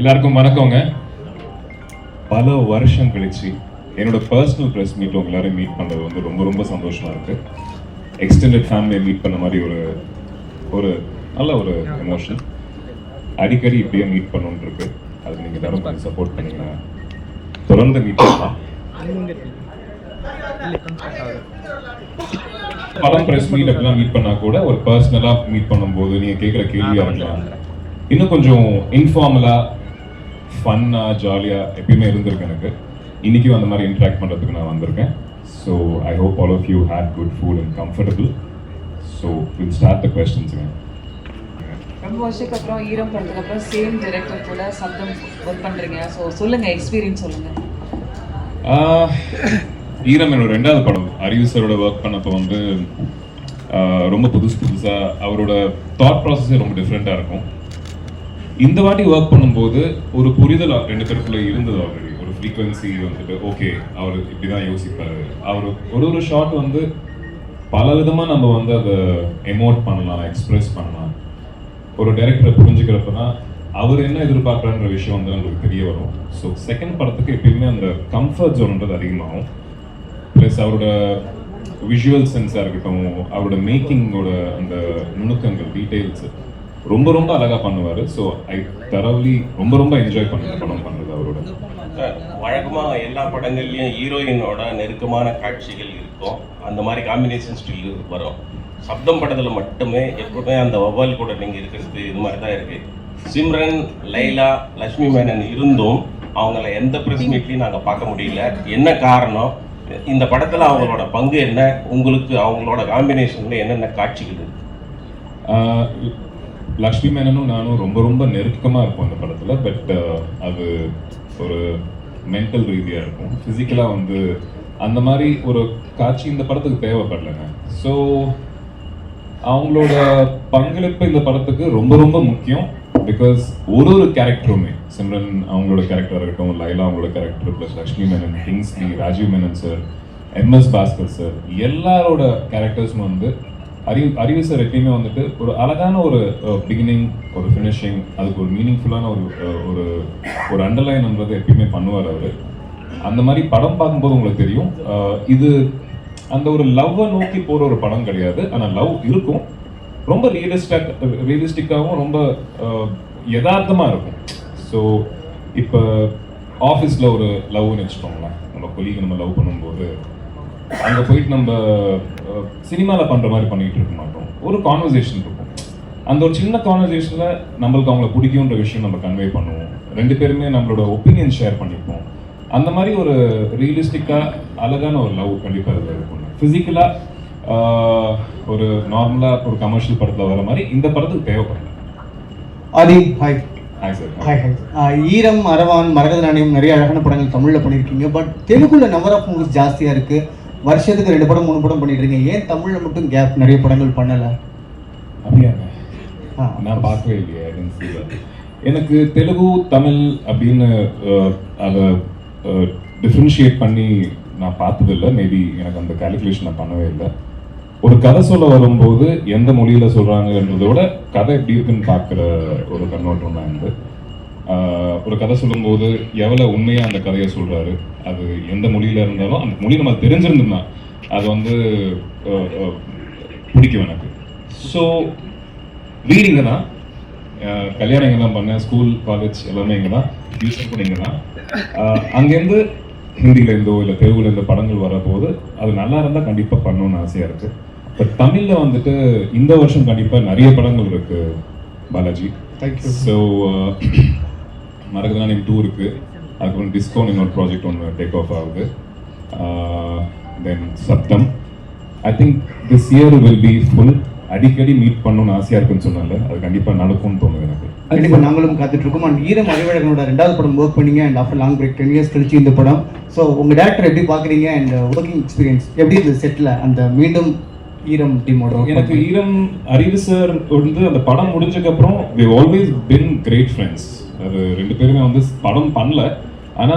எல்லாருக்கும் வணக்கங்க. பல வருஷம் கழிச்சு என்னோட பர்சனல் ப்ரெஸ் மீட் உங்க எல்லாரும் மீட் பண்ணது வந்து ரொம்ப ரொம்ப சந்தோஷமா இருக்கு. எக்ஸ்டெண்டட் ஃபேமிலியை மீட் பண்ண மாதிரி ஒரு ஒரு நல்ல ஒரு எமோஷன் அடிக்கடி இப்படியே மீட் பண்ணணும்னு இருக்கு. அது நீங்க எல்லாரும் கொஞ்சம் சப்போர்ட் பண்ணீங்கன்னா தொடர்ந்து மீட் பண்ணலாம். படம் பிரஸ் மீட் அப்படிலாம் மீட் பண்ணா கூட ஒரு பர்சனலா மீட் பண்ணும்போது நீங்க கேட்குற கேள்வியா இருக்கலாம் இன்னும் கொஞ்சம் இன்ஃபார்மலா ஃபன்னா ஜாலியா எப்பயுமே இருந்திருக்கு எனக்கு. இன்னைக்கும் அந்த மாதிரி இன்ட்ராக்ட் பண்றதுக்கு நான் வந்திருக்கேன். So I hope all of you had good food and comfortable so will start the கொஸ்டின்ஸுங்க ரொம்ப வருஷத்துக்கு அப்புறம் ஈரம் படத்துக்கு அப்புறம் சேம் டைரக்டர் கூட சப்தம் ஒர்க் பண்றீங்க. ஸோ சொல்லுங்க எக்ஸ்பீரியன்ஸ் சொல்லுங்க. ஆஹ், ஈரம் என்னோட ரெண்டாவது படம். அறிவு சாரோட ஒர்க் பண்ணப்போ வந்து ரொம்ப புதுசு புதுசா அவரோட தாட் ப்ராசஸே ரொம்ப டிஃப்ரெண்ட்டாக இருக்கும். இந்த வாட்டி ஒர்க் பண்ணும்போது ஒரு புரிதல் ரெண்டு பேருக்குள்ள இருந்தது ஆல்ரெடி ஒரு ஃப்ரீக்வன்சி வந்துட்டு ஓகே அவர் இப்படி தான் யோசிப்பாரு. அவர் ஒரு ஒரு ஷாட் வந்து பல விதமா நம்ம வந்து அதை எமோட் பண்ணலாம் எக்ஸ்பிரஸ் பண்ணலாம். ஒரு டைரக்டரை புரிஞ்சுக்கிறப்ப தான் அவர் என்ன எதிர்பார்க்குறான்ற விஷயம் வந்து நம்மளுக்கு தெரிய வரும். ஸோ செகண்ட் படத்துக்கு எப்பயுமே அந்த கம்ஃபர்ட் ஜோன்ன்றது அதிகமாகும். ப்ளஸ் அவரோட விஷுவல் சென்ஸாக இருக்கட்டும் அவரோட மேக்கிங்கோட அந்த நுணுக்கங்கள் டீட்டெயில்ஸ் ரொம்ப ரொம்ப அழகாக பண்ணுவார். ஸோ ஐ தரவுலி ரொம்ப ரொம்ப என்ஜாய் பண்ண படம் பண்ணுறது அவரோட. சார், வழக்கமா எல்லா படங்கள்லயும் ஹீரோயினோட நெருக்கமான காட்சிகள் இருக்கும். அந்த மாதிரி காம்பினேஷன் ஸ்டில் வரும். சப்தம் படத்துல மட்டுமே எப்பவுமே அந்த வவ்வால் கூட நீங்க இருக்கிறது இது மாதிரி தான் இருக்கு. சிம்ரன் லைலா லட்சுமி மேனன் இருந்தும் அவங்கள எந்த பிரஸ் மீட்லையும் நாங்க பார்க்க முடியல. என்ன காரணம்? இந்த படத்துல அவங்களோட பங்கு என்ன? உங்களுக்கு அவங்களோட காம்பினேஷன்ல என்னென்ன காட்சிகள் இருக்கு? ஆஹ் லக்ஷ்மி மேனனும் நானும் ரொம்ப ரொம்ப நெருக்கமாக இருப்போம் அந்த படத்தில். பட் uh, அது ஒரு மென்டல் ரீதியாக இருக்கும். ஃபிசிக்கலாக வந்து அந்த மாதிரி ஒரு காட்சி இந்த படத்துக்கு தேவைப்படலைங்க. ஸோ அவங்களோட பங்களிப்பு இந்த படத்துக்கு ரொம்ப ரொம்ப முக்கியம். பிகாஸ் ஒரு ஒரு கேரக்டருமே சிம்ரன் அவங்களோட கேரக்டர் இருக்கட்டும் லைலா அவங்களோட character plus Lakshmi Menon Kingsley Rajeev Menon sir MS Bhaskar sir எல்லாரோட கேரக்டர்ஸும் வந்து அறிவு அறிவு சார் எப்பயுமே வந்துட்டு ஒரு அழகான ஒரு பிகினிங் ஒரு ஃபினிஷிங் அதுக்கு ஒரு மீனிங்ஃபுல்லான ஒரு ஒரு ஒரு அண்டர்லைன் அண்டர்லைன்ன்றது எப்பயுமே பண்ணுவார் அவர். அந்த மாதிரி படம் பார்க்கும்போது உங்களுக்கு தெரியும் இது அந்த ஒரு லவ்வை நோக்கி போகிற ஒரு படம் கிடையாது. ஆனால் லவ் இருக்கும். ரொம்ப ரியலிஸ்டிக் ரியலிஸ்டிக்காகவும் ரொம்ப யதார்த்தமாக இருக்கும். ஸோ இப்போ ஆஃபீஸில் ஒரு லவ்னு வச்சுக்கோங்களேன். நம்ம கொலிக்கு நம்ம லவ் பண்ணும்போது அங்கே போயிட்டு நம்ம சினிமாவில் பண்ணுற மாதிரி பண்ணிட்டு இருக்க மாட்டோம். ஒரு கான்வர்சேஷன் இருக்கும். அந்த ஒரு சின்ன கான்வர்சேஷனில் நம்மளுக்கு அவங்கள பிடிக்குன்ற விஷயம் நம்ம கன்வே பண்ணுவோம். ரெண்டு பேருமே நம்மளோட ஒப்பீனியன் ஷேர் பண்ணிப்போம். அந்த மாதிரி ஒரு ரியலிஸ்டிக்காக அழகான ஒரு லவ் கண்டிப்பாக அதில் இருக்கும். ஃபிசிக்கலாக ஒரு நார்மலாக ஒரு கமர்ஷியல் படத்தில் வர மாதிரி இந்த படத்துக்கு தேவைப்படல. Aadhi hi hi sir hi hi Eeram Aravaan Maragatha நாணயம் நிறைய அழகான படங்கள் தமிழில் பண்ணியிருக்கீங்க பட் தெலுங்குல நம்பர் ஆஃப் மூவிஸ் ஜாஸ்தியாக இருக்கு. வருஷத்துக்கு ரெண்டு படம் மூணு படம் பண்ணிட்டு இருக்கீங்க. ஏன் தமிழில் மட்டும் கேப் நிறைய படங்கள் பண்ணலை? அப்படியாங்க. ஆ. நான் பார்க்கவே இல்லையே. எனக்கு தெலுங்கு தமிழ் அப்படின்னு அதை டிஃப்ரென்ஷியேட் பண்ணி நான் பார்த்ததில்லை. மேபி எனக்கு அந்த கால்குலேஷன் பண்ணவே இல்லை. ஒரு கதை சொல்ல வரும்போது எந்த மொழியில சொல்றாங்கன்றதை விட கதை எப்படி இருக்குன்னு பார்க்குற ஒரு கண்ணோட்டம் தான் ஆஹ், ஒரு கதை சொல்லும்போது எவ்வளவு உண்மையா அந்த கதையை சொல்றாரு? அது எந்த மொழியில இருந்தாலும் அந்த மொழி நம்ம தெரிஞ்சிருந்தோம்னா அது வந்து பிடிக்கும் எனக்கு. ஸோ வீடு இங்கே தான் கல்யாணம் இங்கே தான் பண்ணேன். ஸ்கூல் காலேஜ் எல்லாமே இங்கே தான் டியூஷன் கூட இங்கே தான் அங்கேருந்து ஹிந்திலேருந்தோ இல்லை தெலுங்குலேருந்து படங்கள் வரப்போது அது நல்லா இருந்தால் கண்டிப்பாக பண்ணணும்னு ஆசையாக இருக்குது பட் தமிழில் வந்துட்டு இந்த வருஷம் கண்டிப்பாக நிறைய படங்கள் இருக்கு பாலாஜி. Thank you. ஸோ மறக்கதானியம் டூ இருக்கு. அதுக்கப்புறம் டிஸ்கவுண்ட் இன்னொரு ப்ராஜெக்ட் ஒன்று டேக் ஆஃப் ஆகுது. Then Sabdham. I think this year will be full அடிக்கடி மீட் பண்ணணும்னு ஆசையாக இருக்குன்னு சொன்னால அது கண்டிப்பாக நடக்கும்னு தோணுது எனக்கு. கண்டிப்பா நாங்களும் காத்துட்டு இருக்கோம் அண்ட் ஈரம் அறிவழகனோட ரெண்டாவது படம் ஒர்க் பண்ணீங்க. And after long break ten years கழிச்சு இந்த படம். ஸோ உங்க டேரக்டர் எப்படி பாக்குறீங்க? அண்ட் ஒர்க்கிங் எக்ஸ்பீரியன்ஸ் எப்படி இருந்தது செட்டில் அந்த மீண்டும் ஈரம் டீமோட எனக்கு ஈரம் அறிவு சார் வந்து அந்த படம் முடிஞ்சதுக்கு அப்புறம் we always been great friends ரெண்டு பேருமே வந்து படம் பண்ணல. ஆனா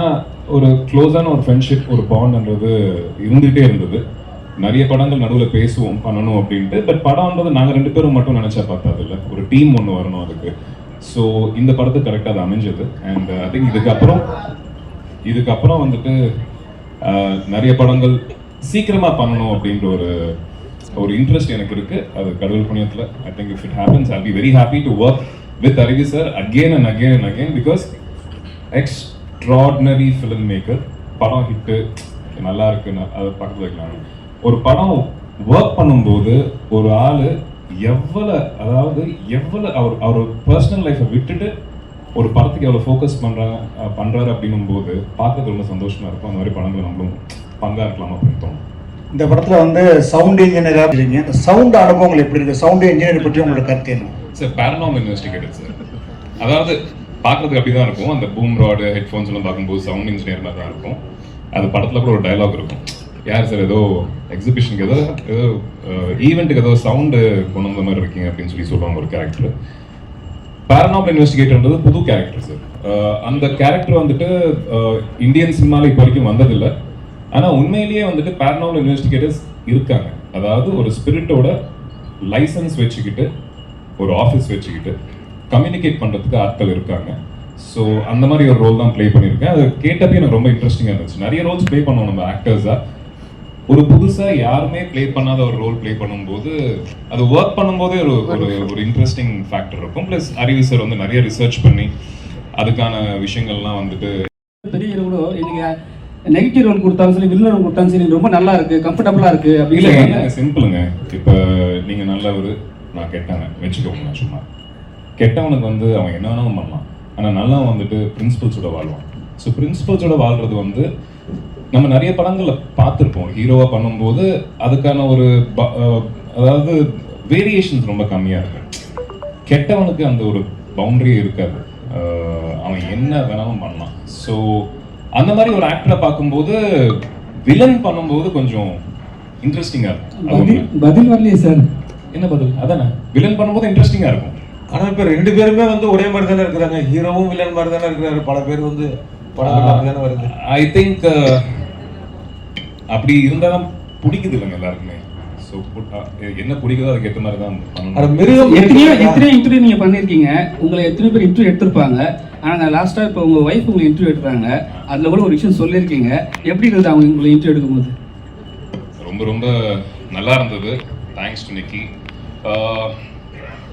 ஒரு க்ளோஸான ஒரு ஃப்ரெண்ட்ஷிப் ஒரு பாண்ட்ன்றது இருந்துகிட்டே இருந்தது. நிறைய படங்கள் நடுவில் பேசுவோம் பண்ணணும் அப்படின்ட்டு. பட் படம்ன்றது நாங்கள் ரெண்டு பேரும் மட்டும் நினைச்சா பார்த்தது இல்லை. ஒரு டீம் ஒன்று வரணும் அதுக்கு. ஸோ இந்த படத்து கரெக்டாக அது அமைஞ்சது. அண்ட் ஐ திங்க் இதுக்கப்புறம் இதுக்கப்புறம் வந்துட்டு நிறைய படங்கள் சீக்கிரமா பண்ணணும் அப்படின்ற ஒரு ஒரு இன்ட்ரெஸ்ட் எனக்கு இருக்கு. அது கடவுள் புண்ணியத்தில். I think if it happens I be very happy to work with Arivu sir again and again and again because extraordinary film maker படம் ஹிட்டு நல்லா இருக்குன்னு அதை பக்கத்தில் வைக்கலாம். ஒரு படம் ஒர்க் பண்ணும்போது ஒரு ஆள் எவ்வளோ அதாவது எவ்வளோ அவர் அவர் பர்சனல் லைஃப்பை விட்டுட்டு ஒரு படத்துக்கு எவ்வளோ ஃபோக்கஸ் பண்ணுறாங்க பண்ணுறாரு அப்படின்னும் போது பார்க்கறது ரொம்ப சந்தோஷமாக இருக்கும். அந்த மாதிரி படங்கள் நம்மளும் பங்காக இருக்கலாம் அப்படின்னு தோணும். இந்த படத்தில் வந்து சவுண்ட் இன்ஜினியராக இருக்கீங்க. அந்த சவுண்ட் அனுபவங்கள் எப்படி இருக்குது சவுண்ட் இன்ஜினியர் பற்றி உங்களோட கருத்து என்ன? சார் பேரனாமல் இன்வெஸ்டிகேட்டர் சார் அதாவது பார்க்கறதுக்கு அப்படி தான் இருக்கும். அந்த பூம் ராடு ஹெட்ஃபோன்ஸ் எல்லாம் பார்க்கும்போது சவுண்ட் இன்ஜினியர் மாதிரி தான் இருக்கும். அது படத்தில் கூட ஒரு டயலாக் இருக்கும். யார் சார் ஏதோ எக்ஸிபிஷனுக்கு ஏதோ ஏதோ ஈவெண்ட்டுக்கு ஏதோ சவுண்டு கொண்டு வந்த மாதிரி இருக்கீங்க அப்படின்னு சொல்லி சொல்லுவாங்க ஒரு கேரக்டர் பேரனாமல் இன்வெஸ்டிகேட்டர்ன்றது புது கேரக்டர் சார் அந்த கேரக்டர் வந்துட்டு இந்தியன் சினிமாவில் இப்போ வரைக்கும் வந்ததில்லை. ஆனால் உண்மையிலேயே வந்துட்டு பேரனாமல் இன்வெஸ்டிகேட்டர்ஸ் இருக்காங்க. அதாவது ஒரு ஸ்பிரிட்டோட லைசன்ஸ் வச்சுக்கிட்டு ஒரு ஆஃபீஸ் வச்சுக்கிட்டு கம்யூனிகேட் பண்ணுறதுக்கு ஆட்கள் இருக்காங்க. ஸோ அந்த மாதிரி ஒரு ரோல் தான் ப்ளே பண்ணியிருக்கேன். அது கேட்டப்பே எனக்கு ரொம்ப இன்ட்ரெஸ்டிங்காக இருந்துச்சு. நிறைய ரோல்ஸ் ப்ளே பண்ணுவோம் நம்ம ஆக்டர்ஸாக ஒரு புதுசா யாருமே ப்ளே பண்ணாத ஒரு ரோல் ப்ளே பண்ணும்போது அது ஒர்க் பண்ணும்போதே ஒரு ஒரு ஒரு இன்ட்ரெஸ்டிங் ஃபேக்டர் இருக்கும். ப்ளஸ் அறிவு சார் வந்து நிறைய ரிசர்ச் பண்ணி அதுக்கான விஷயங்கள்லாம் வந்துட்டு பெரிய கூட எனக்கு நெகட்டிவ் ரோல் கொடுத்தாலும் சரி வில்லன் ரோல் கொடுத்தாலும் சரி ரொம்ப நல்லா இருக்கு கம்ஃபர்டபுளா இருக்கு இல்ல அப்படின்னு சிம்பிளுங்க இப்ப நீங்க நல்லவர் நான் கெட்டவன் வச்சுக்கோங்க நான் சும்மா. கெட்டவனுக்கு வந்து அவன் என்ன வேணாலும் பண்ணலாம். ஆனா நல்லா வந்துட்டு பிரின்சிபல்ஸோட வாழ்வான். ஸோ பிரின்சிபல்ஸோட வாழ்றது வந்து நம்ம நிறைய படங்களை பார்த்துருப்போம். ஹீரோவா பண்ணும்போது அதுக்கான ஒரு ப- அதாவது வேரியேஷன்ஸ் ரொம்ப கம்மியா இருக்கு. கெட்டவனுக்கு அந்த ஒரு பவுண்டரியே இருக்காது. அவன் என்ன வேணாலும் பண்ணலாம். ஸோ அந்த மாதிரி ஒரு ஆக்டரை பார்க்கும்போது வில்லன் பண்ணும்போது கொஞ்சம் இன்ட்ரெஸ்டிங்காக இருக்கும் பதில் வரலையே சார். என்ன பதில் அதானே? வில்லன் பண்ணும்போது இன்ட்ரெஸ்டிங்கா இருக்கும். ஆனா இப்ப ரெண்டு பேருமே வந்து ஒரே மாதிரி தானே இருக்கிறாங்க. ஹீரோவும் வில்லன் மாதிரி தானே இருக்கிறாரு. பல பேர் வந்து படம் தானே வருது. ஐ திங்க் அப்படி இருந்தாதான் பிடிக்குது இல்லைங்க எல்லாருக்குமே. ஸோ என்ன பிடிக்குதோ அதுக்கு ஏற்ற மாதிரி தான் மிருகம் எத்தனையோ எத்தனையோ இன்டர்வியூ நீங்க பண்ணிருக்கீங்க. உங்களை எத்தனை பேர் இன்டர்வியூ எடுத்திருப்பாங்க. ஆனா லாஸ்டா இப்போ உங்க ஒய்ஃப் உங்களை இன்டர்வியூ எடுத்தாங்க அதுல கூட ஒரு விஷயம் சொல்லியிருக்கீங்க. எப்படி இருந்தது அவங்க உங்களை இன்டர்வியூ எடுக்கும்போது? ரொம்ப ரொம்ப நல்லா இருந்தது. தேங்க்ஸ் டு நிக்கி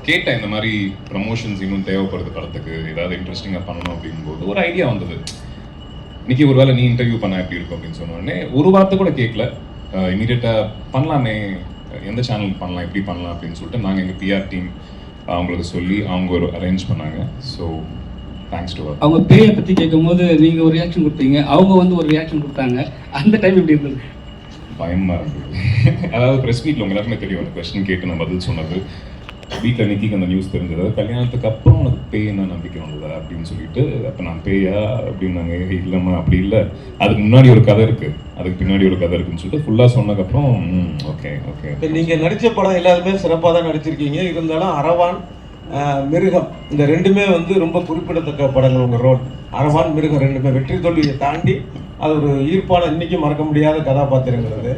கேட்டேன் இந்த மாதிரி ப்ரமோஷன்ஸ் இன்னும் தேவைப்படுது படத்துக்கு. ஏதாவது இன்ட்ரெஸ்டிங்காக பண்ணணும் அப்படிங்கும்போது ஒரு ஐடியா வந்தது. இன்னைக்கு ஒரு வேளை நீ இன்டர்வியூ பண்ண எப்படி இருக்கும் அப்படின்னு சொன்ன உடனே ஒரு வார்த்தை கூட கேட்கல இமீடியட்டாக பண்ணலாமே. எந்த சேனலுக்கு பண்ணலாம் எப்படி பண்ணலாம் அப்படின்னு சொல்லிட்டு நாங்கள் எங்கள் பிஆர் டீம் அவங்களுக்கு சொல்லி அவங்க ஒரு அரேஞ்ச் பண்ணாங்க. ஸோ தேங்க்ஸ் டு அவங்க பேயை பற்றி கேட்கும்போது நீங்கள் ஒரு ரியாக்ஷன் கொடுத்தீங்க. அவங்க வந்து ஒரு ரியாக்ஷன் கொடுத்தாங்க. அந்த டைம் எப்படி இருந்தது? பயமாக இருந்தது அதாவது ப்ரெஸ் மீட்டில் உங்கள் எல்லாருமே தெரியும் அந்த கொஸ்டின் கேட்டு நான் பதில் சொன்னது. வீட்டில் நிக்கிக்கு அந்த நியூஸ் தெரிஞ்சது. அதாவது கல்யாணத்துக்கு அப்புறம் உனக்கு பேய் என்ன நம்பிக்கை வந்ததா அப்படின்னு சொல்லிட்டு அப்போ நான் பேயா அப்படின்னாங்க இல்லைம்மா அப்படி இல்லை. அதுக்கு முன்னாடி ஒரு கதை இருக்குது அதுக்கு பின்னாடி ஒரு கதை இருக்குன்னு சொல்லிட்டு ஃபுல்லாக சொன்னதுக்கப்புறம் ஓகே ஓகே நீங்கள் நடித்த படம் எல்லாருமே சிறப்பாக தான் நடிச்சிருக்கீங்க. இருந்தாலும் அரவான் மிருகம். இந்த ரெண்டுமே வந்து ரொம்ப குறிப்பிடத்தக்க படங்கள் உங்கள் ரோல். அரவான் மிருகம் ரெண்டுமே. வெற்றி தோல்வியை தாண்டி அது ஒரு ஈர்ப்பான இன்றைக்கும் மறக்க முடியாத கதாபாத்திரங்கள் அது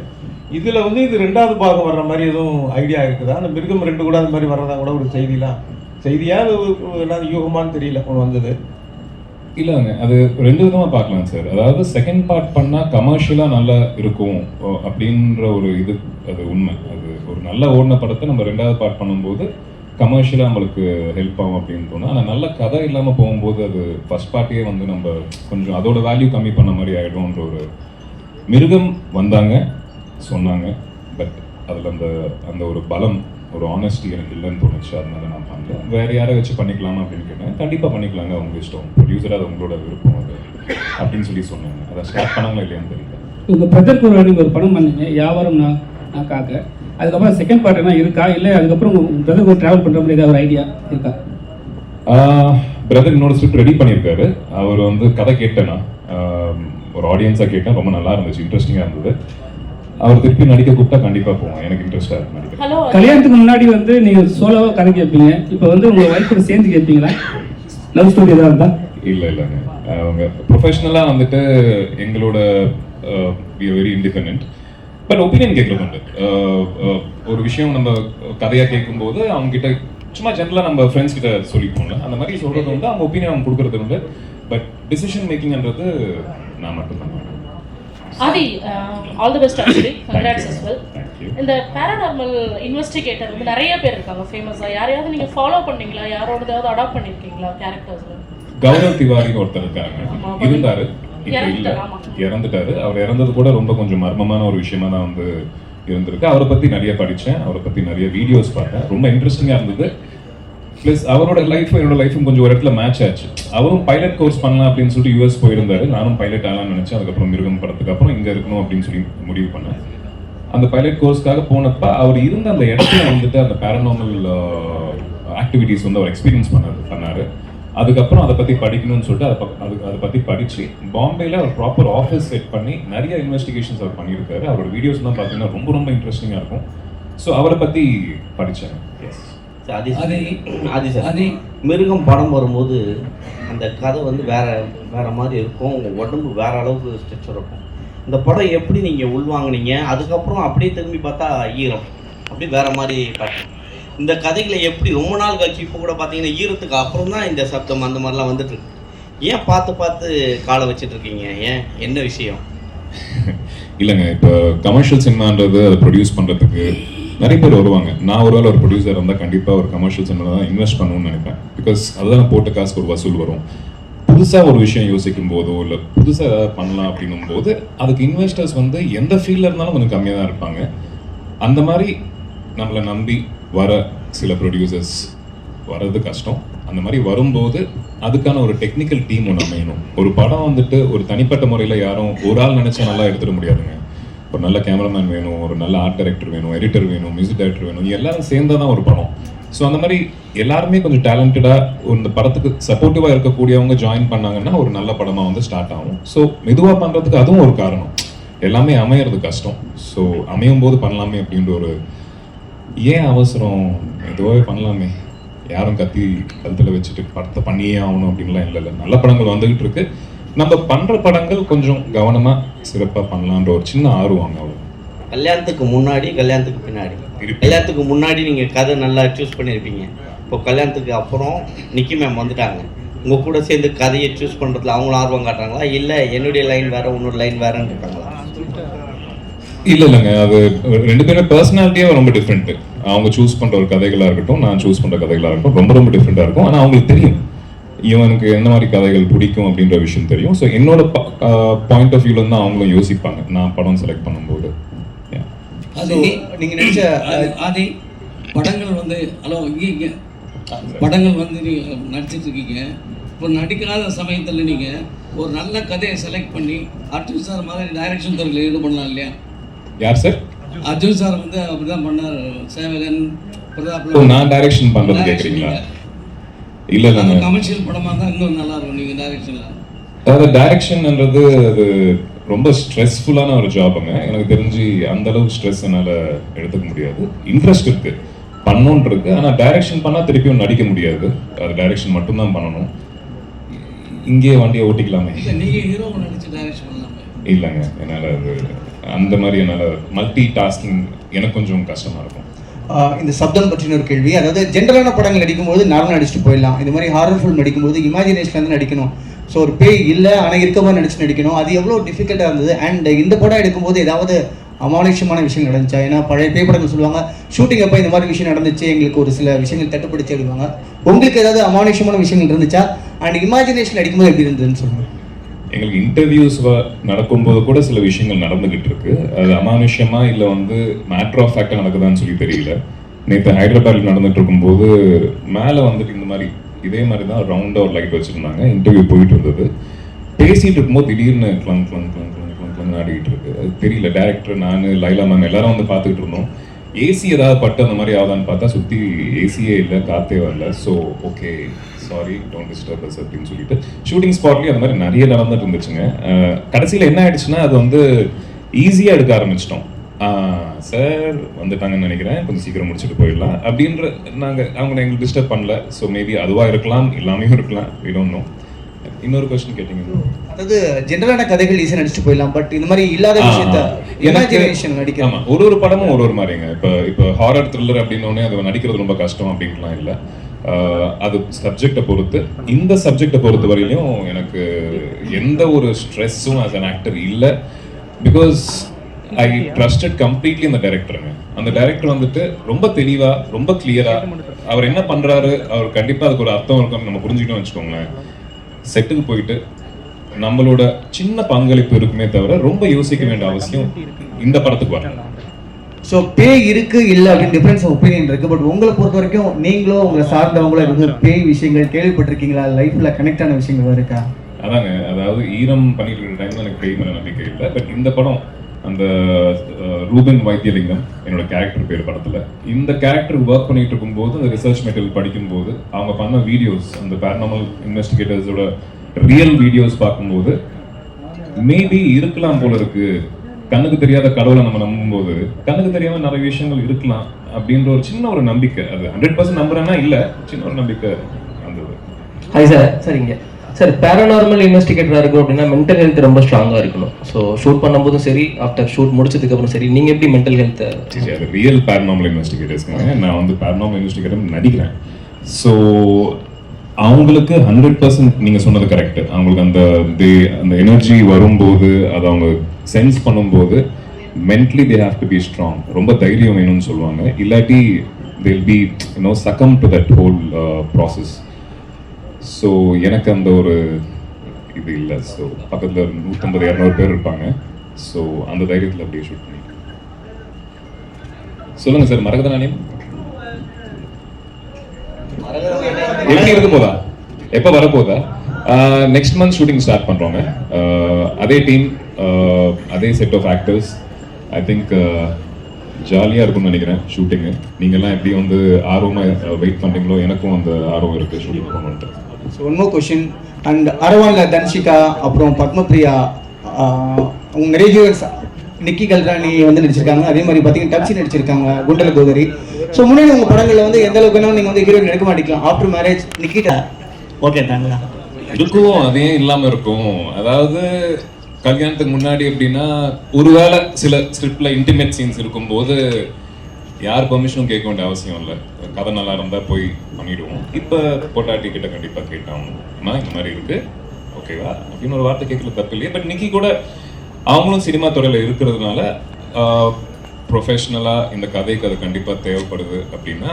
இதில் வந்து இது ரெண்டாவது பாகம் வர்ற மாதிரி எதுவும் ஐடியா இருக்குதா? அந்த மிருகம் ரெண்டு கூட அது மாதிரி வர்றதா கூட ஒரு செய்திலாம் செய்தியாக அது ஒரு- யூகமான்னு தெரியல ஒன்று வந்தது. இல்லைங்க அது ரெண்டு விதமாக பார்க்கலாம் சார். அதாவது செகண்ட் பார்ட் பண்ணால் கமர்ஷியலாக நல்லா இருக்கும் அப்படின்ற ஒரு இது அது உண்மை. அது ஒரு நல்ல ஓடின படத்தை நம்ம ரெண்டாவது பார்ட் பண்ணும்போது கமர்ஷியலாக நம்மளுக்கு ஹெல்ப் ஆகும் அப்படின்னு தோணும். ஆனால் நல்ல கதை இல்லாமல் போகும்போது அது ஃபஸ்ட் பார்ட்டியே வந்து நம்ம கொஞ்சம் அதோட வேல்யூ கம்மி பண்ண மாதிரி ஆகிடும்ன்ற ஒரு மிருகம் வந்தாங்க சொன்னாங்க. பட் அதில் அந்த அந்த ஒரு பலம் ஒரு ஆனஸ்டி எனக்கு இல்லைன்னு தோணுச்சு. அதனால நான் பண்ணல. வேறு யாரை வச்சு பண்ணிக்கலாமா அப்படின்னு கேட்டேன். கண்டிப்பாக பண்ணிக்கலாங்க. அவங்க இஷ்டம். ப்ரொடியூசராக அது உங்களோட விருப்பம் அது அப்படின்னு சொல்லி சொன்னாங்க. அதை ஸ்டார்ட் பண்ணாங்களா இல்லையான்னு தெரியல. உங்கள் பிரதர் ஒரு ஒரு படம் பண்ணீங்க. வியாபாரம் நான் நான் காக்க. அதுக்கப்புறம் செகண்ட் பார்ட் என்ன இருக்கா? இல்லை அதுக்கப்புறம் உங்க பிரதர் கூட டிராவல் பண்ற மாதிரி ஏதாவது ஒரு ஐடியா இருக்கா? பிரதர் இன்னொரு ஸ்கிரிப்ட் ரெடி பண்ணியிருக்காரு. அவர் வந்து கதை கேட்டேன்னா ஒரு ஆடியன்ஸாக கேட்டேன். ரொம்ப நல்லா இருந்துச்சு. இன்ட்ரெஸ்டிங்காக இருந்தது. அவர் திருப்பி நடிக்க கூப்பிட்டா கண்டிப்பாக போவோம். எனக்கு இன்ட்ரெஸ்டாக இருக்கு நடிக்க. கல்யாணத்துக்கு முன்னாடி வந்து நீங்க சோலோவா கதை கேட்பீங்க இப்போ வந்து உங்க கூட சேர்ந்து கேட்பீங்களா லவ் ஸ்டோரி ஏதாவது இருந்தா? இல்ல இல்லைங்க. அவங்க ப்ரொஃபஷனலாக வந்துட்டு எங்களோட வெரி இண்டிபெண்ட் பட் ஒப்பீனியன் கேட்குறது உண்டு ஒரு விஷயம் நம்ம கதையாக கேட்கும்போது அவங்க கிட்ட சும்மா ஜென்ரலாக நம்ம ஃப்ரெண்ட்ஸ் கிட்ட சொல்லிப்போம்ல. அந்த மாதிரி சொல்கிறது உண்டு அவங்க ஒப்பீனியன் அவங்க கொடுக்கறது உண்டு. பட் டிசிஷன் மேக்கிங்ன்றது நான் மட்டும் தான். Aadhi all the best actually congrats as well இந்த பேரானார்மல் இன்வெஸ்டிகேட்டர் வந்து நிறைய பேர் இருக்காங்க ஃபேமஸாக யாரையாவது நீங்கள் ஃபாலோ பண்ணீங்களா? யாரோடதாவது அடாப்ட் பண்ணியிருக்கீங்களா கேரக்டர்ஸில் கௌரவ் திவாரின்னு ஒருத்தர் இருக்காங்க. இருந்தாரு. இப்போ இல்ல இறந்துட்டாரு, அவர் இறந்தது கூட ரொம்ப கொஞ்சம் மர்மமான ஒரு விஷயமா தான் வந்து இருந்திருக்கு. அவரை பத்தி நிறைய படிச்சேன். அவரை பத்தி நிறைய வீடியோஸ் பார்த்தேன். ரொம்ப இன்ட்ரெஸ்டிங்கா இருந்தது. ப்ளஸ் அவரோட லைஃப் என்னோட லைஃபும் கொஞ்சம் ஒரு இடத்துல மேட்ச் ஆச்சு. அவரும் பைலட் கோர்ஸ் பண்ணலாம் அப்படின்னு சொல்லிட்டு யூஎஸ் போயிருந்தாரு. நானும் பைலட் ஆகலாம்னு நினைச்சேன். அதுக்கப்புறம் மிருகம் படத்துக்கு அப்புறம் இங்க இருக்கணும் அப்படின்னு சொல்லி முடிவு பண்ணேன். அந்த பைலட் கோர்ஸ்க்காக போனப்ப அவர் இருந்த அந்த இடத்துல வந்துட்டு அந்த பேரனாமல் ஆக்டிவிட்டிஸ் வந்து அவர் எக்ஸ்பீரியன்ஸ் பண்ணாரு பண்ணாரு. அதுக்கப்புறம் அதை பத்தி படிக்கணும்னு சொல்லிட்டு அதை அது அதை பத்தி படிச்சு பாம்பேல ஒரு ப்ராப்பர் ஆஃபீஸ் செட் பண்ணி நிறைய இன்வெஸ்டிகேஷன்ஸ் அவர் பண்ணியிருக்காரு. அவரோட வீடியோஸ்லாம் பார்த்தீங்கன்னா ரொம்ப ரொம்ப இன்ட்ரெஸ்டிங்காக இருக்கும். ஸோ அவரை பத்தி படித்தேன் எஸ் ஆதி ஆதி. ஆதி சார் ஆதி. மிருகம் படம் வரும்போது அந்த கதை வந்து வேற வேற மாதிரி இருக்கும். உங்க உடம்பு வேற அளவுக்கு ஸ்ட்ரெச்சர் இருக்கும். இந்த படம் எப்படி நீங்க உள்வாங்குனீங்க? அதுக்கப்புறம் அப்படியே திரும்பி பார்த்தா ஈரம் அப்படி வேற மாதிரி காட்டும் இந்த கதைகளை எப்படி ரொம்ப நாள் கழிச்சு இப்போ கூட பார்த்தீங்கன்னா ஈரத்துக்கு அப்புறம் தான் இந்த சப்தம் அந்த மாதிரிலாம் வந்துட்டுருக்கு ஏன் பார்த்து பார்த்து காலை வச்சுட்ருக்கீங்க ஏன்? என்ன விஷயம்? இல்லைங்க இப்போ கமர்ஷியல் சினிமான்றது அதை ப்ரொடியூஸ் பண்ணுறதுக்கு நிறைய பேர் வருவாங்க. நான் ஒரு ஒருவேளை ஒரு ப்ரொடியூசர் இருந்தால் கண்டிப்பாக ஒரு கமர்ஷியல் சினிமா தான் இன்வெஸ்ட் பண்ணணும்னு நினைப்பேன். பிகாஸ் அதுதான் போட்ட காசுக்கு ஒரு வசூல் வரும். புதுசாக ஒரு விஷயம் யோசிக்கும் போதோ இல்லை புதுசாக ஏதாவது பண்ணலாம் அப்படின்னும் போது அதுக்கு இன்வெஸ்டர்ஸ் வந்து எந்த ஃபீல்டில் இருந்தாலும் கொஞ்சம் கம்மியாக தான் இருப்பாங்க. அந்த மாதிரி நம்மளை நம்பி வர சில ப்ரொடியூசர்ஸ் வர்றது கஷ்டம். அந்த மாதிரி வரும்போது அதுக்கான ஒரு டெக்னிக்கல் டீம் ஒன்று அமையணும். ஒரு படம் வந்துட்டு ஒரு தனிப்பட்ட முறையில் யாரும் ஒரு ஆள் நினச்சா நல்லா எடுத்துட முடியாதுங்க. ஒரு நல்ல கேமராமேன் வேணும் ஒரு நல்ல ஆர்ட் டைரக்டர் வேணும் எடிட்டர் வேணும் மியூசிக் டைரக்டர் வேணும் எல்லாரும் சேர்ந்தால் தான் ஒரு படம். ஸோ அந்த மாதிரி எல்லாருமே கொஞ்சம் டேலண்டடாக இந்த படத்துக்கு சப்போர்ட்டிவாக இருக்கக்கூடியவங்க ஜாயின் பண்ணாங்கன்னா ஒரு நல்ல படமாக வந்து ஸ்டார்ட் ஆகும். ஸோ மெதுவாக பண்ணுறதுக்கு அதுவும் ஒரு காரணம். எல்லாமே அமையிறது கஷ்டம். ஸோ அமையும் போது பண்ணலாமே அப்படின்ற ஒரு ஏன் அவசரம்? மெதுவாகவே பண்ணலாமே. யாரும் கத்தி கழுத்தில் வச்சுட்டு படத்தை பண்ணியே ஆகணும் அப்படின்லாம் இல்லை இல்லை. நல்ல படங்கள் வந்துகிட்டு இருக்கு. நம்ம பண்ற படங்கள் கொஞ்சம் கவனமா சிறப்பா பண்ணலான்ற ஒரு சின்ன ஆர்வம் அவ்வளோ கல்யாணத்துக்கு முன்னாடி கல்யாணத்துக்கு பின்னாடி. கல்யாணத்துக்கு முன்னாடி நீங்கள் கதை நல்லா சூஸ் பண்ணியிருப்பீங்க இப்போ கல்யாணத்துக்கு அப்புறம் நிக்கி மேம் வந்துட்டாங்க. உங்கள் கூட சேர்ந்து கதையை சூஸ் பண்ணுறதுல அவங்களும் ஆர்வம் காட்டுறாங்களா? இல்லை என்னுடைய லைன் வேற உன்னோட லைன் வேறன்னு இருக்காங்களா? இல்ல இல்லைங்க. அது ரெண்டு பேரும் பர்சனாலிட்டியே ரொம்ப டிஃப்ரெண்ட் அவங்க சூஸ் பண்ற ஒரு கதைகளா இருக்கட்டும் நான் சூஸ் பண்ற கதைகளா இருக்கட்டும் ரொம்ப ரொம்ப டிஃப்ரெண்டா இருக்கும். ஆனா அவங்களுக்கு தெரியும். இவனுக்கு எந்த மாதிரி கதைகள் பிடிக்கும் அப்படின்ற விஷயம் தெரியும். ஸோ என்னோட பாயிண்ட் ஆஃப் வியூல இருந்து அவங்களும் யோசிப்பாங்க. நான் படம் செலக்ட் பண்ணும்போது. நீங்க நினைச்ச அது- அது படங்கள் வந்து ஹலோ இங்கே இங்கே. படங்கள் வந்து நீங்கள் நடிச்சிட்டு இருக்கீங்க. இப்போ நடிக்காத சமயத்தில் நீங்கள் ஒரு நல்ல கதையை செலக்ட் பண்ணி அர்ஜுன் சார் மாதிரி டைரக்ஷன் துறையில் ஈடு பண்ணலாம் இல்லையா? யார் சார்? அர்ஜுன் சார் வந்து அப்படி தான் பண்ணார். சேவகன் ஓ, நான் டைரக்ஷன் பண்றது கேக்குறீங்களா? இல்ல. இல்லைங்க கமர்ஷியல் படமாக தான் இன்னும் நல்லா இருக்கும் நீங்கள் டைரக்ஷனில் அதாவது டைரக்ஷன்ன்றது அது ரொம்ப ஸ்ட்ரெஸ்ஃபுல்லான ஒரு ஜாபுங்க எனக்கு தெரிஞ்சு அந்த அளவுக்கு ஸ்ட்ரெஸ் என்னால் எடுத்துக்க முடியாது. இன்ட்ரெஸ்ட் இருக்கு. பண்ணணும்னு இருக்கு ஆனால் டைரக்ஷன் பண்ணால் திருப்பியும் நடிக்க முடியாது. அது டைரக்ஷன் மட்டும்தான் பண்ணணும். இங்கேயே வண்டியை ஓட்டிக்கலாமே. நீங்கள் ஹீரோவை நடிச்சு டைரக்ஷன் பண்ணலாமே. இல்லைங்க. என்னால் அது அந்த மாதிரி என்னால் மல்டி டாஸ்கிங் எனக்கு கொஞ்சம் கஷ்டமாக இருக்கும். இந்த சப்தம் பற்றின ஒரு கேள்வி. அதாவது ஜென்ரலான படங்கள் நடிக்கும்போது நார்மலாக நடிச்சுட்டு போயிடலாம். இந்த மாதிரி ஹாரர் ஃபில்ம் நடிக்கும்போது இமேஜினேஷன்லேருந்து நடிக்கணும். ஸோ ஒரு பேய் இல்லை ஆனால் இருக்க மாதிரி நடிச்சு நடிக்கணும். அது எவ்வளோ டிஃபிகல்ட்டாக இருந்தது. அண்ட் இந்த படம் எடுக்கும்போது ஏதாவது அமானுஷ்யமான விஷயம் நடந்துச்சா? ஏன்னா பழைய பேய் படங்கள் சொல்லுவாங்க ஷூட்டிங் அப்போ இந்த மாதிரி விஷயம் நடந்துச்சு. எங்களுக்கு ஒரு சில விஷயங்கள் தட்டுப்படுத்தி எடுப்பாங்க உங்களுக்கு ஏதாவது அமானுஷ்யமான விஷயங்கள் இருந்துச்சா? அண்ட் இமேஜினேஷன் அடிக்கும்போது எப்படி இருந்ததுன்னு சொல்லுங்கள் எங்களுக்கு இன்டர்வியூஸ் நடக்கும்போது கூட சில விஷயங்கள் நடந்துகிட்டு இருக்கு. அது அமானுஷ்யமா இல்லை வந்து மேட்ரு ஆஃப் ஃபேக்டாக நடக்குதான்னு சொல்லி தெரியல. நேற்று ஹைதராபாத்தில் நடந்துட்டு இருக்கும்போது மேலே வந்துட்டு இந்த மாதிரி இதே மாதிரி தான் ரவுண்டாக ஒரு லைட் வச்சுருந்தாங்க. இன்டர்வியூ போயிட்டு இருந்தது. பேசிகிட்டு இருக்கும்போது திடீர்னு கிளங் கிளங் கிளங் கிளங் கிளங் கிளங் ஆடிக்கிட்டு இருக்கு. அது தெரியல. டேரக்டர் நான் லைலா மேம் எல்லாரும் வந்து பார்த்துக்கிட்டு இருந்தோம். ஏசி ஏதாவது பட்டு அந்த மாதிரி ஆகுதான்னு பார்த்தா சுற்றி ஏசியே இல்லை காத்தே வரல. So okay sorry don't disturb us அப்படின்னு சொல்லிட்டு ஷூட்டிங் ஸ்பாட்லேயும் அந்த மாதிரி நிறைய நடந்துட்டு இருந்துச்சுங்க. கடைசியில் என்ன ஆயிடுச்சுன்னா அது வந்து ஈஸியாக எடுக்க ஆரம்பிச்சிட்டோம். சார் வந்துட்டாங்கன்னு நினைக்கிறேன். கொஞ்சம் சீக்கிரம் முடிச்சுட்டு போயிடலாம். அப்படின்ற நாங்கள் அவங்க எங்களுக்கு டிஸ்டர்ப் பண்ணல. ஸோ மேபி அதுவாக இருக்கலாம் இல்லாமையும் இருக்கலாம். We don't நோ இன்னொரு கொஸ்டின் கேட்டீங்க. அதாவது ஜென்ரலான கதைகள் ஈஸியாக நடிச்சுட்டு போயிடலாம் பட் இந்த மாதிரி இல்லாத விஷயத்த இமேஜினேஷன் நடிக்கலாம் ஆமா ஒரு ஒரு படமும் ஒரு ஒரு மாதிரிங்க இப்போ இப்போ ஹாரர் த்ரில்லர் அப்படின்னோடனே அது நடிக்கிறது ரொம்ப கஷ்டம் அப்படின்ட்டுலாம் இல்லை. அது சப்ஜெக்டை பொறுத்து. இந்த சப்ஜெக்டை பொறுத்த வரையிலும் எனக்கு எந்த ஒரு ஸ்ட்ரெஸ்ஸும் ஆஸ் அன் ஆக்டர் இல்லை. பிகாஸ் ஐ ட்ரஸ்டட் கம்ப்ளீட்லி இந்த டைரக்டருங்க அந்த டைரக்டர் வந்துட்டு ரொம்ப தெளிவா ரொம்ப கிளியரா அவர் என்ன பண்றாரு அவர் கண்டிப்பா அதுக்கு ஒரு அர்த்தம் இருக்கும் நம்ம புரிஞ்சுக்கணும்னு வச்சுக்கோங்களேன். செட்டுக்கு போயிட்டு நம்மளோட சின்ன பங்களிப்பு இருக்குமே தவிர ரொம்ப யோசிக்க வேண்டிய அவசியம் இந்த படத்துக்கு வரல. ஸோ பேய் இருக்கு இல்லை அப்படின்னு டிஃபரன்ஸ் ஒப்பீனியன் இருக்கு. பட் உங்களை பொறுத்த வரைக்கும் நீங்களோ உங்களை சார்ந்தவங்களோ இருந்து பேய் விஷயங்கள் கேள்விப்பட்டிருக்கீங்களா? லைஃப்ல கனெக்ட் ஆன விஷயங்கள் இருக்கா? அதாங்க அதாவது ஈரம் பண்ணிட்டு இருக்கிற டைம்ல எனக்கு பேய் மேல நம்பிக்கை இல்லை. பட் இந்த படம் அந்த ரூபன் வைத்தியலிங்கம் என்னோட கேரக்டர் பேர் படத்துல. இந்த கேரக்டர் ஒர்க் பண்ணிட்டு இருக்கும்போது அந்த ரிசர்ச் மெட்டீரியல் படிக்கும்போது அவங்க பண்ண வீடியோஸ் அந்த பேரனாமல் இன்வெஸ்டிகேட்டர்ஸோட ரியல் வீடியோஸ் பார்க்கும்போது மேபி இருக்கலாம் போல இருக்கு. கண்ணுக்கு தெரியாத கடவுளை நம்ம நம்பும்போது கண்ணுக்கு தெரியாம நிறைய விஷயங்கள் இருக்கலாம் அப்படின்ற ஒரு சின்ன ஒரு நம்பிக்கை. அது ஹண்ட்ரட் பர்சன்ட் நம்புறேன்னா இல்ல சின்ன ஒரு நம்பிக்கை அந்த ஹாய் சார் சரிங்க சார் பேரநார்மல் இன்வெஸ்டிகேட்டராக இருக்கும் அப்படின்னா மென்டல் ஹெல்த் ரொம்ப ஸ்ட்ராங்காக இருக்கணும். ஸோ ஷூட் பண்ணும்போதும் சரி ஆஃப்டர் ஷூட் முடிச்சதுக்கப்புறம் சரி நீங்கள் எப்படி மென்டல் ஹெல்த் சரி ரியல் பேரநார்மல் இன்வெஸ்டிகேட்டர்ஸ்ங்க நான் வந்து பேரநார்மல் இன்வெஸ்டிகேட்டர் நடிக்கிறேன். ஸோ அவங்களுக்கு ஹண்ட்ரட் பர்சன்ட் நீங்கள் சொன்னது கரெக்ட் அவங்களுக்கு அந்த தே அந்த எனர்ஜி வரும்போது அதை அவங்க சென்ஸ் பண்ணும்போது mentally they have to be strong ரொம்ப தைரியம் வேணும்னு சொல்லுவாங்க. இல்லாட்டி they'll be you know succumb to that whole process so எனக்கு அந்த ஒரு இது இல்லை. ஸோ பக்கத்தில் நூற்றம்பது இரநூறு பேர் இருப்பாங்க. ஸோ அந்த தைரியத்தில் அப்படியே ஷூட் பண்ணி சொல்லுங்க சார் மரகத நாணயம் எப்படி இருக்க போதா? எப்போ வரப்போதா? நெக்ஸ்ட் மந்த் ஷூட்டிங் ஸ்டார்ட் பண்ணுறோங்க அதே டீம் அதே set of actors I think ஜாலியாக இருக்கும்னு நினைக்கிறேன் ஷூட்டிங்கு நீங்கள்லாம் எப்படி வந்து ஆர்வமாக வெயிட் பண்ணுறீங்களோ எனக்கும் அந்த ஆர்வம் இருக்குது ஷூட்டிங் பண்ணுறது so one more question and அரவான்ல Dhanshika அப்புறம் பத்மபிரியா அவங்க நிறைய ஹீரோஸ் நிக்கி கல்ராணி வந்து நடிச்சிருக்காங்க. அதே மாதிரி பார்த்தீங்கன்னா டப்சி நடிச்சிருக்காங்க குண்டல கோதரி. ஸோ முன்னாடி உங்கள் படங்களில் வந்து எந்த அளவுக்கு வேணாலும் நீங்கள் வந்து ஹீரோயின் எடுக்க மாட்டேங்கலாம் ஆஃப்டர் மேரேஜ் நிக்கிட்டா ஓகே தாங்களா இதுக்கும் அதே இல்லாமல் இருக்கும். அதாவது கல்யாணத்துக்கு முன்னாடி எப்படின்னா ஒருவேளை சில ஸ்கிரிப்டில் இன்டிமேட் சீன்ஸ் இருக்கும்போது யார் பெர்மிஷனும் கேட்க வேண்டிய அவசியம் இல்லை. கதை நல்லா இருந்தா போய் பண்ணிடுவோம். இப்போ பொட்டாட்டி கிட்ட கண்டிப்பா கேட்டாகணும் அம்மா இந்த மாதிரி இருக்கு. ஓகேவா அப்படின்னு ஒரு வார்த்தை கேட்கல தப்பு இல்லையே. பட் நிக்கி கூட அவங்களும் சினிமா துறையில இருக்கிறதுனால ப்ரொஃபஷ்னலாக இந்த கதைக்கு அது கண்டிப்பாக தேவைப்படுது அப்படின்னா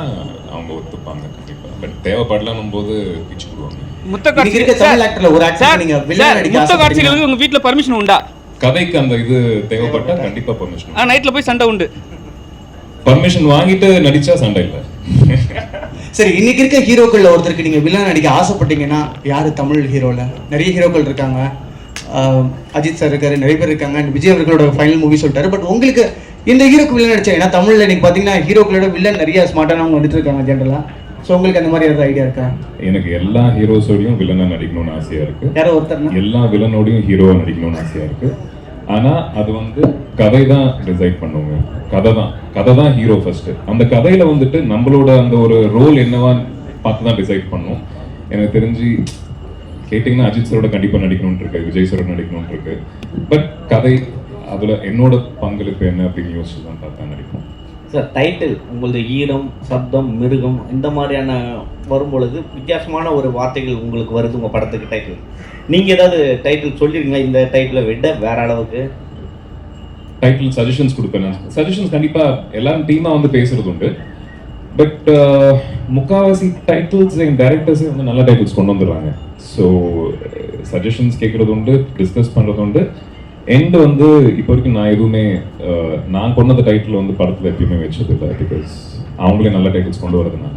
அவங்க ஒத்துப்பாங்க கண்டிப்பாக பட் தேவைப்படலன்னும் போது பிச்சு விடுவாங்க இன்னைக்கு முத்த? காட்சிகளுக்கு உங்க வீட்ல பர்மிஷன் உண்டா? கதைக்கு அந்த இது தேவைப்பட்டா கண்டிப்பா பெர்மிஷன் நைட்ல போய் சண்டை உண்டு. பர்மிஷன் வாங்கிட்டு நடிச்சா சண்டை இல்லை. சரி இன்னைக்கு இருக்க ஹீரோக்கள்ல ஒருத்தருக்கு நீங்க வில்லன் நடிக்க ஆசைப்பட்டீங்கன்னா யாரு தமிழ் ஹீரோல? நிறைய ஹீரோக்கள் இருக்காங்க. அஜித் சார் இருக்காரு நிறைய பேர் இருக்காங்க. விஜய் அவர்களோட ஃபைனல் மூவி சொல்லிட்டாரு. பட் உங்களுக்கு இந்த ஹீரோக்கு வில்லன் நடிச்சா ஏன்னா தமிழ்ல இன்னைக்கு பாத்தீங்கன்னா ஹீரோக்களோட வில்லன் நிறைய ஸ்மார்ட்டானவங்க வந்துட்டு இருக்காங்க ஜென்ரலா ஸோ உங்களுக்கு அந்த மாதிரி ஏதாவது ஐடியா இருக்கா? எனக்கு எல்லா ஹீரோஸோடையும் வில்லனா நடிக்கணும்னு ஆசையா இருக்கு. யாரோ ஒருத்தர்னா? எல்லா வில்லனோடையும் ஹீரோவா நடிக்கணும்னு ஆசையா இருக்கு. ஆனால் அது வந்து கதை தான் டிசைட் பண்ணுவோங்க கதை தான் கதை தான் ஹீரோ ஃபஸ்ட்டு அந்த கதையில் வந்துட்டு நம்மளோட அந்த ஒரு ரோல் என்னவான்னு பார்த்து தான் டிசைட் பண்ணும் எனக்கு தெரிஞ்சு கேட்டிங்கன்னா அஜித் சரோட கண்டிப்பாக நடிக்கணும்னு இருக்கு விஜய் சரோட நடிக்கணும்னு இருக்கு. பட் கதை அதில் என்னோட பங்களிப்பு என்ன அப்படின்னு யோசிச்சு தான் பார்த்தா நடிப்போம். சார் டைட்டில் உங்களது ஈரம் சப்தம் மிருகம் இந்த மாதிரியான வரும்பொழுது வித்தியாசமான ஒரு வார்த்தைகள் உங்களுக்கு வருது உங்கள் படத்துக்கு டைட்டில் நீங்கள் ஏதாவது டைட்டில் சொல்லிடுங்க இந்த டைட்டிலை விட வேற அளவுக்கு. டைட்டில் சஜஷன்ஸ் கொடுப்பேன் சஜஷன்ஸ் கண்டிப்பாக எல்லாரும் டீமாக வந்து பேசுறது உண்டு. பட் uh, முக்காவாசி டைட்டில்ஸ் என் டேரக்டர்ஸே வந்து நல்ல டைட்டில்ஸ் கொண்டு வந்துடுறாங்க ஸோ சஜஷன்ஸ் கேட்குறது உண்டு டிஸ்கஸ் பண்ணுறது உண்டு. எண்ட் வந்து இப்போ வரைக்கும் நான் எதுவுமே அஹ், நான் கொண்டு வந்த டைட்டில் வந்து படத்தில் எப்பயுமே வச்சது இல்லை பிகாஸ் அவங்களே நல்ல டைட்டில்ஸ் கொண்டு வரதுனால.